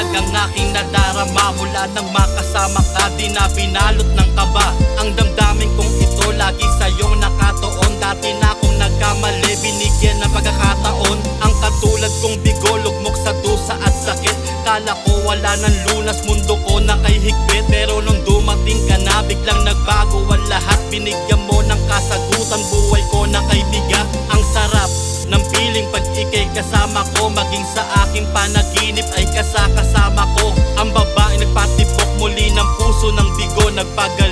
maliwanag ang aking nadarama Mula nang makasama ka. Di na binalot ng kaba. Ang damdamin kong ito lagi sa'yo nakatoon Dati na akong nagkamali binigyan ng pagkakataon. Ang katulad kong bigo lugmok sa dusa at sakit. Kala ko wala ng lunas mundo ko na kay higpit. Pero nung dumating ka na biglang nagbago ang lahat. Binigyan mo ng kasagutan buhay ko na kay biga Ang sarap ng piling pag ikay kasama ko Maging sa aking panaginip ay kasakasama ko. Ang babae nagpatibok muli ng puso ng bigo Nagpagaling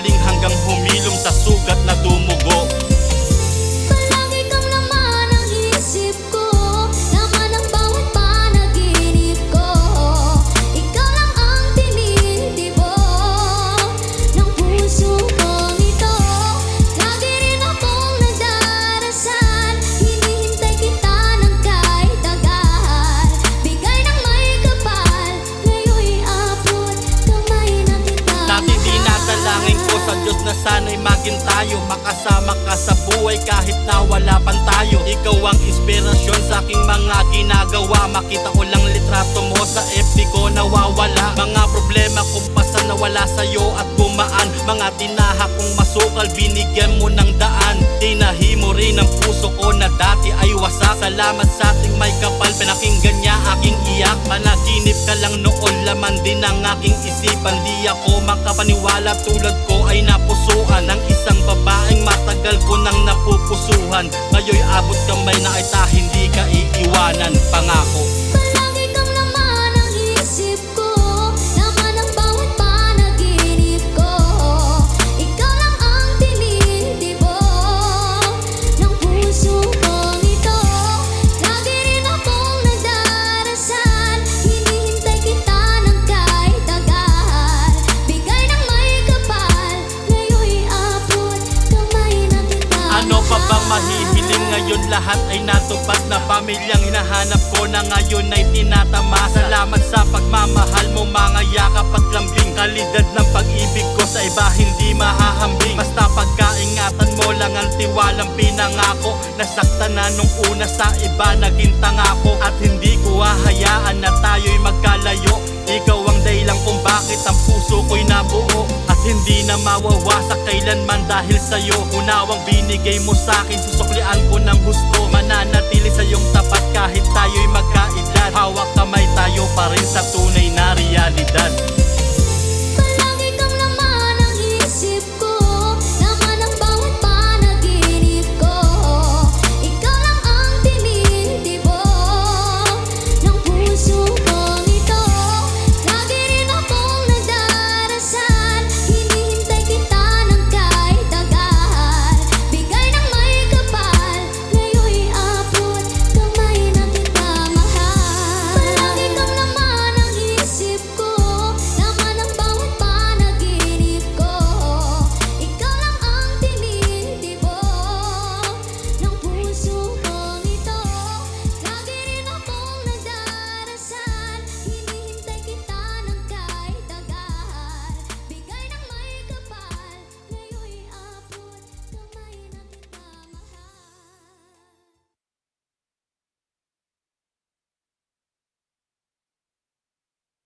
Makasama ka sa buhay kahit na wala pan tayo. Ikaw ang inspirasyon sa aking mga ginagawa. Makita ko lang litrato mo sa FB ko nawawala. Mga problema kung pasa nawala sa'yo at gumaan. Mga tinaha kong masukal binigyan mo ng daan. Tinahimo rin ang puso ko na dati ay wasak Salamat sa ating may kapal pinakinggan niya aking iyak. Panaginip ka lang noon laman din ang aking isipan. Di ako makapaniwala tulad ko ay napusuan. Ng isang babaeng matagal ko nang napupusuhan. Ngayon'y abot kamay na ita hindi ka iiwanan. Pangako ngayon lahat ay natupad na pamilyang hinahanap ko na ngayon ay tinatama. Salamat sa pagmamahal mo mga yakap at lambing. Kalidad ng pag-ibig ko sa iba hindi mahahambing. Basta pagkaingatan mo lang ang tiwalang Nasaktan na nung una sa iba naging tangako At hindi ko hahayaan na tayo'y magkalayo. Ikaw ang dahilan kung bakit ang puso ko'y nabuo At hindi na mawawasak kailanman dahil sa'yo. Unawang binigay mo sa'kin, susuklian ko ng gusto. Mananatili sa iyong tapat kahit tayo'y magkaedad